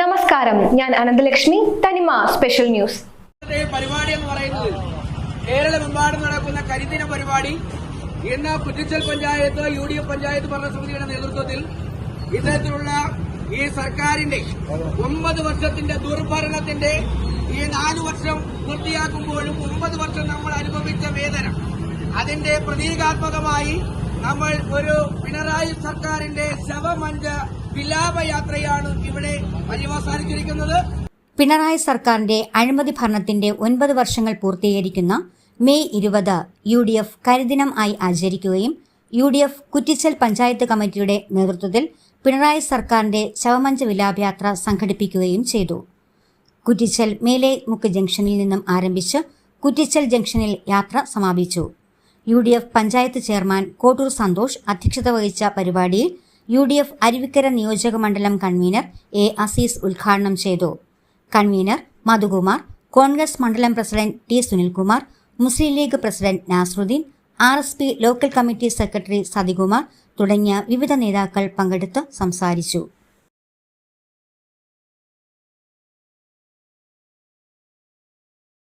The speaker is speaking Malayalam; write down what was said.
നമസ്കാരം. ഞാൻ അനന്തലക്ഷ്മി തനിമ സ്പെഷ്യൽ ന്യൂസ്. പരിപാടി എന്ന് പറയുന്നത് കേരളമെമ്പാടും നടക്കുന്ന കരിദിന പരിപാടി. ഇന്ന് Puttichal panchayat U D F panchayat ഭരണസമിതിയുടെ നേതൃത്വത്തിൽ ഇത്തരത്തിലുള്ള ഈ സർക്കാരിന്റെ ഒമ്പത് വർഷത്തിന്റെ ദുർഭരണത്തിന്റെ ഈ നാലു വർഷം പൂർത്തിയാക്കുമ്പോഴും ഒമ്പത് വർഷം നമ്മൾ അനുഭവിച്ച അതിന്റെ പ്രതീകാത്മകമായി നമ്മൾ ഒരു പിണറായി സർക്കാരിന്റെ ശവമഞ്ച വിലാപയാത്രയാണ് ഇവിടെ പര്യവസാനിച്ചിരിക്കുന്നത്. പിണറായി സർക്കാരിന്റെ അഴിമതി ഭരണത്തിന്റെ ഒൻപത് വർഷങ്ങൾ പൂർത്തീകരിക്കുന്ന മെയ് ഇരുപത് യു ഡി എഫ് കരിദിനം ആയി ആചരിക്കുകയും U D F Kuttichal panchayat കമ്മിറ്റിയുടെ നേതൃത്വത്തിൽ പിണറായി സർക്കാരിന്റെ ശവമഞ്ച വിലാപയാത്ര സംഘടിപ്പിക്കുകയും ചെയ്തു. കുറ്റിച്ചൽ മേലെ മുക്ക് ജംഗ്ഷനിൽ നിന്നും ആരംഭിച്ച് കുറ്റിച്ചൽ ജംഗ്ഷനിൽ യാത്ര സമാപിച്ചു. U D F panchayat chairman Kottur Santhosh അധ്യക്ഷത വഹിച്ച പരിപാടിയിൽ യു ഡി എഫ് അരുവിക്കര നിയോജക മണ്ഡലം കൺവീനർ എ അസീസ് ഉദ്ഘാടനം ചെയ്തു. കൺവീനർ മധുകുമാർ കോൺഗ്രസ് മണ്ഡലം president T Sunilkumar Muslim League president Nasaruddin R S P local committee secretary Sathikumar തുടങ്ങിയ വിവിധ നേതാക്കൾ പങ്കെടുത്ത് സംസാരിച്ചു.